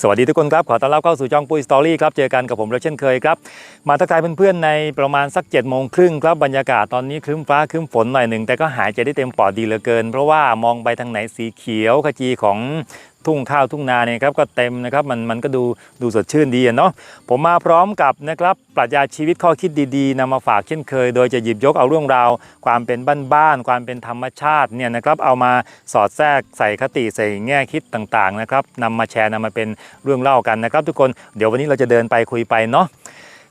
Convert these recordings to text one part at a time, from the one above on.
สวัสดีทุกคนครับ ขอต้อนรับเข้าสู่จ่องปุ้ยสตอรี่ครับ เจอกันกับผมเราเช่นเคยครับ มาทักทายเพื่อนๆในประมาณสัก7จ็ดโมงครึ่งครับ บรรยากาศตอนนี้ครึ้มฟ้าครึ้มฝนหน่อยหนึ่ง แต่ก็หายใจได้เต็มปอดดีเหลือเกิน เพราะว่ามองไปทางไหนสีเขียวขจีของ ทุ่งข้าวทุ่งนาเนี่ยครับก็เต็มนะครับมันมันก็ดูดูสดชื่นดีอะเนาะผมมาพร้อมกับนะครับปรัชญาชีวิตข้อคิดดีๆนำมาฝากเช่นเคย โดยจะหยิบยกเอาเรื่องราว ความเป็นบ้านๆความเป็นธรรมชาติเนี่ยนะครับเอามาสอดแทรกใส่คติใส่แง่คิดต่างๆนะครับนำมาแชร์นำมาเป็นเรื่องเล่ากันนะครับ ทุกคนเดี๋ยววันนี้เราจะเดินไปคุยไปเนาะ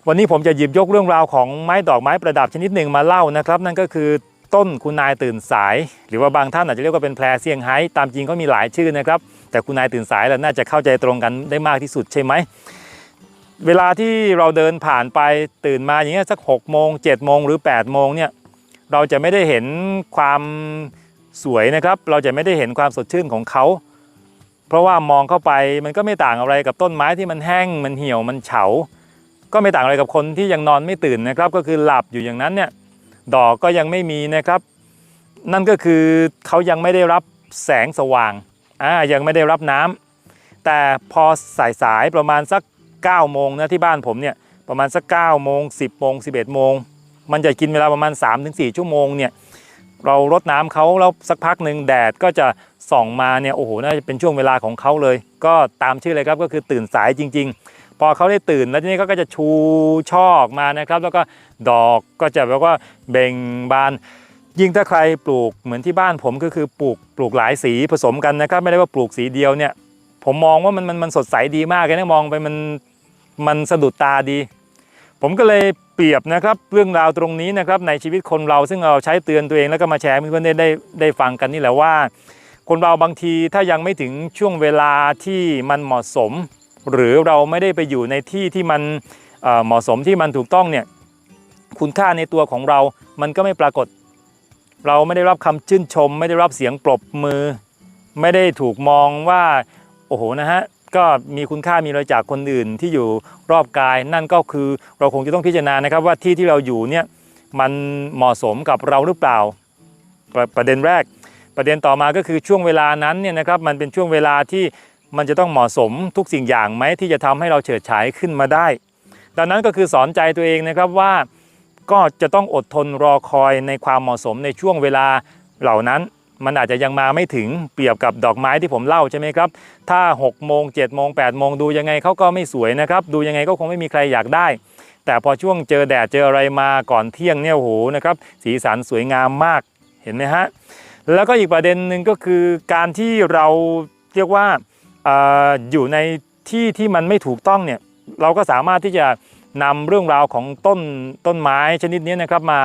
วันนี้ผมจะหยิบยกเรื่องราวของไม้ดอกไม้ประดับชนิดหนึ่งมาเล่านะครับ นั่นก็คือ ต้นคุณนายตื่นสาย หรือว่าบางท่านอาจจะเรียกว่าเป็นแพรเซี่ยงไฮ้ตามจริงก็มีหลายชื่อนะครับ แต่คุณนายตื่นสายแล้วน่าจะเข้าใจตรงกันได้มากที่สุดใช่ไหมเวลาที่เราเดินผ่านไปตื่นมาอย่างเงี้ยสัก6กโมงเจ็ดโมงหรือ8ปดโมงเนี่ยเราจะไม่ได้เห็นความสวยนะครับ เราจะไม่ได้เห็นความสดชื่นของเขา เพราะว่ามองเข้าไปมันก็ไม่ต่างอะไรกับต้นไม้ที่มันแห้งมันเหี่ยวมันเฉา ก็ไม่ต่างอะไรกับคนที่ยังนอนไม่ตื่นนะครับ ก็คือหลับอยู่อย่างนั้นเนี่ย ดอกก็ยังไม่มีนะครับ นั่นก็คือเขายังไม่ได้รับแสงสว่างอ่ายังไม่ได้รับน้ำแต่พอสายสายประมาณสัก9โมงนะที่บ้านผมเนี่ยประมาณสัก9โมง10โมง11โมงมันจะกินเวลาประมาณ 3-4 ชั่วโมงเนี่ยเรารดน้ำเขาแล้วสักพักหนึ่งแดดก็จะส่องมาเนี่ยโอ้โหน่าจะเป็นช่วงเวลาของเขาเลย ก็ตามชื่อเลยครับก็คือตื่นสายจริง ๆ พอเขาได้ตื่นแล้วทีนี้เขาก็จะชูช่อออกมานะครับ แล้วก็ดอกก็จะแบบว่าเบ่งบาน ยิ่งถ้าใครปลูกเหมือนที่บ้านผมก็คือปลูกปลูกหลายสีผสมกันนะครับ ไม่ได้ว่าปลูกสีเดียวเนี่ย ผมมองว่ามันมันมันสดใสดีมากเลยนะมองไปมันมันสะดุดตาดี ผมก็เลยเปรียบนะครับเรื่องราวตรงนี้นะครับในชีวิตคนเราซึ่งเราใช้เตือนตัวเองแล้วก็มาแชร์เพื่อนๆได้ได้ได้ฟังกันนี่แหละว่า คนเราบางทีถ้ายังไม่ถึงช่วงเวลาที่มันเหมาะสม หรือเราไม่ได้ไปอยู่ในที่ที่มันเหมาะสมที่มันถูกต้องเนี่ยคุณค่าในตัวของเรา มันก็ไม่ปรากฏ เราไม่ได้รับคำชื่นชม ไม่ได้รับเสียงปรบมือ ไม่ได้ถูกมองว่าโอ้โหนะฮะก็มีคุณค่ามีรอะไรจากคนอื่นที่อยู่รอบกาย นั่นก็คือเราคงจะต้องพิจารณานะครับว่าที่ที่เราอยู่เนี่ยมันเหมาะสมกับเราหรือเปล่า ประประเด็นแรก ประเด็นต่อมาก็คือช่วงเวลานั้นเนี่ยนะครับมันเป็นช่วงเวลาที่ มันจะต้องเหมาะสมทุกสิ่งอย่างไหมที่จะทำให้เราเฉิดฉายขึ้นมาได้ ดังนั้นก็คือสอนใจตัวเองนะครับว่าก็จะต้องอดทนรอคอยในความเหมาะสมในช่วงเวลาเหล่านั้น มันอาจจะยังมาไม่ถึงเปรียบกับดอกไม้ที่ผมเล่าใช่ไหมครับ ถ้า6โมง7โมง8โมงดูยังไงเขาก็ไม่สวยนะครับ ดูยังไงก็คงไม่มีใครอยากได้ แต่พอช่วงเจอแดดเจออะไรมาก่อนเที่ยงเนี่ยโหนะครับสีสันสวยงามมากเห็นไหมฮะแล้วก็อีกประเด็นหนึ่งก็คือการที่เราเรียกว่า อยู่ในที่ที่มันไม่ถูกต้องเนี่ยเราก็สามารถที่จะนำเรื่องราวของต้นต้นไม้ชนิดนี้นะครับมา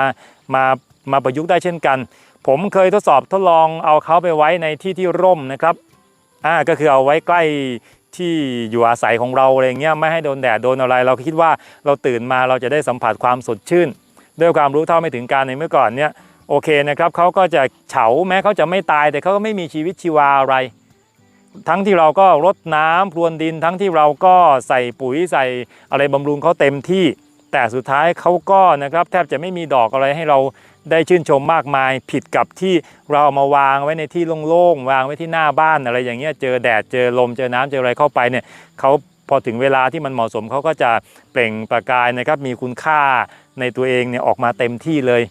มามาประยุกต์ได้เช่นกัน ผมเคยทดสอบทดลองเอาเขาไปไว้ในที่ที่ร่มนะครับอ่าก็คือเอาไว้ใกล้ที่อยู่อาศัยของเราอะไรเงี้ยไม่ให้โดนแดดโดนอะไร เราคิดว่าเราตื่นมาเราจะได้สัมผัสความสดชื่น ด้วยความรู้เท่าไม่ถึงการในเมื่อก่อนเนี่ยโอเคนะครับเขาก็จะเฉาแม้เขาจะไม่ตายแต่เขาก็ไม่มีชีวิตชีวาอะไร ทั้งที่เราก็รดน้ำพรวนดิน ทั้งที่เราก็ใส่ปุ๋ยใส่อะไรบำรุงเขาเต็มที่ แต่สุดท้ายเขาก็นะครับแทบจะไม่มีดอกอะไรให้เราได้ชื่นชมมากมายผิดกับที่เราเอามาวางไว้ในที่โล่งๆวางไว้ที่หน้าบ้านอะไรอย่างเงี้ยเจอแดดเจอลมเจอน้ำเจออะไรเข้าไปเนี่ยเขาพอถึงเวลาที่มันเหมาะสมเขาก็จะเปล่งประกายนะครับมีคุณค่าในตัวเองเนี่ยออกมาเต็มที่เลย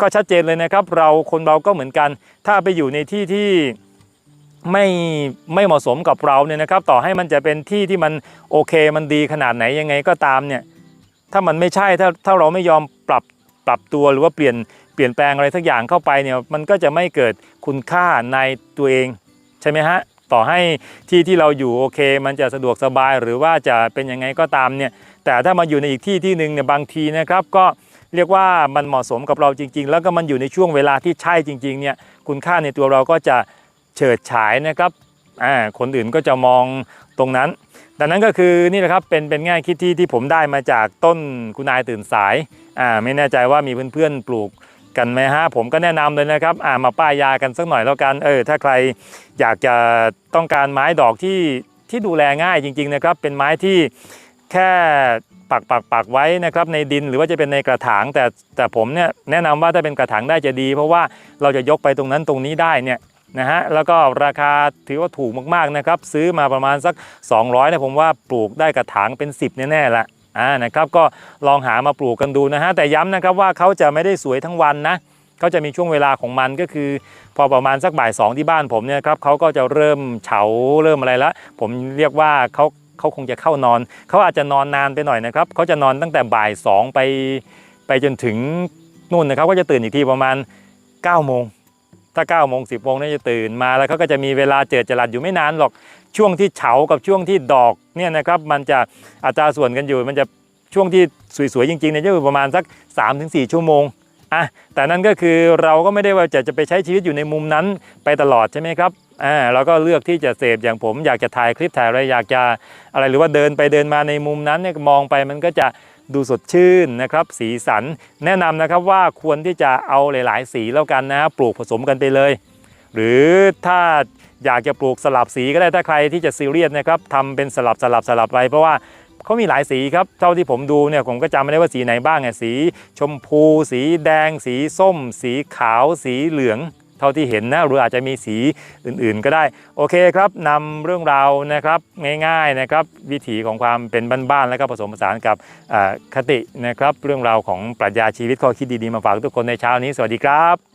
ก็ชัดเจนเลยนะครับ เราคนเราก็เหมือนกัน ถ้าไปอยู่ในที่ที่ ไม่ไม่เหมาะสมกับเราเนี่ยนะครับ ต่อให้มันจะเป็นที่ที่มันโอเคมันดีขนาดไหนยังไงก็ตามเนี่ยถ้ามันไม่ใช่ถ้าถ้าเราไม่ยอมปรับปรับตัวหรือว่าเปลี่ยนเปลี่ยนแปลงอะไรสักอย่างเข้าไปเนี่ยมันก็จะไม่เกิดคุณค่าในตัวเองใช่ไหมฮะต่อให้ที่ที่เราอยู่โอเค มันจะสะดวกสบายหรือว่าจะเป็นยังไงก็ตามเนี่ยแต่ถ้ามาอยู่ในอีกที่ที่หนึ่งเนี่ยบางทีนะครับก็เรียกว่ามันเหมาะสมกับเราจริง ๆ แล้วก็มันอยู่ในช่วงเวลาที่ใช่จริงๆเนี่ยคุณค่าในตัวเราก็จะ เฉิดฉายนะครับอ่าคนอื่นก็จะมองตรงนั้น ดังนั้นก็คือนี่แหละครับเป็นเป็นง่ายคิดที่ที่ผมได้มาจากต้นคุนายตื่นสายอ่าไม่แน่ใจว่ามีเพื่อนๆปลูกกันไหมฮะผมก็แนะนำเลยนะครับอ่ามาป้ายยากันสักหน่อยแล้วกันเออถ้าใครอยากจะต้องการไม้ดอกที่ที่ดูแลง่ายจริง ๆนะครับ เป็นไม้ที่แค่ปักปักปักไว้นะครับในดินหรือว่าจะเป็นในกระถางแต่แต่ผมเนี่ยแนะนำว่าถ้าเป็นกระถางได้จะดี เพราะว่าเราจะยกไปตรงนั้นตรงนี้ได้เนี่ย นะฮะแล้วก็ราคาถือว่าถูกมากๆนะครับซื้อมาประมาณสัก 200นะผมว่าปลูกได้กระถางเป็น 10 แน่ๆละอ่านะครับก็ลองหามาปลูกกันดูนะฮะแต่ย้ำนะครับว่าเขาจะไม่ได้สวยทั้งวันนะเขาจะมีช่วงเวลาของมันก็คือ พอประมาณสักบ่ายสองที่บ้านผมเนี่ยครับเขาก็จะเริ่มเฉาเริ่มอะไรละผมเรียกว่าเขาเขาคงจะเข้านอน เขาอาจจะนอนนานไปหน่อยนะครับเขาจะนอนตั้งแต่บ่ายสองไปไปจนถึงนู่นนะครับก็จะตื่นอีกทีประมาณ9โมง ถ้า9โมง10โมงนี่จะตื่นมาแล้วเขาก็จะมีเวลาเจิดจรัสอยู่ไม่นานหรอกช่วงที่เฉากับช่วงที่ดอกเนี่ยนะครับมันจะอัตราส่วนกันอยู่ มันจะช่วงที่สวยๆจริงๆเนี่ยจะอยู่ประมาณสัก 3-4 ชั่วโมงอะแต่นั่นก็คือเราก็ไม่ได้ว่าจะจะไปใช้ชีวิตอยู่ในมุมนั้นไปตลอดใช่ไหมครับอ่าเราก็เลือกที่จะเสพอย่างผมอยากจะถ่ายคลิปถ่ายอะไรอยากจะอะไรหรือว่าเดินไปเดินมาในมุมนั้นเนี่ยมองไปมันก็จะ ดูสดชื่นนะครับ สีสัน แนะนำนะครับว่าควรที่จะเอาหลาย ๆ สีแล้วกันนะปลูกผสมกันไปเลย หรือถ้าอยากจะปลูกสลับสีก็ได้ถ้าใครที่จะซีเรียสนะครับทำเป็นสลับสลับสลับไปเพราะว่าเขามีหลายสีครับ เท่าที่ผมดูเนี่ยผมก็จำไม่ได้ว่าสีไหนบ้างไงสีชมพู สีแดง สีส้ม สีขาว สีเหลือง เท่าที่เห็นนะหรืออาจจะมีสีอื่นๆก็ได้โอเคครับนำเรื่องราวนะครับง่ายๆนะครับวิถีของความเป็นบ้านๆแล้วก็ผสมผสานกับคตินะครับเรื่องราวของปรัชญาชีวิตข้อคิดดีๆมาฝากทุกคนในเช้านี้สวัสดีครับ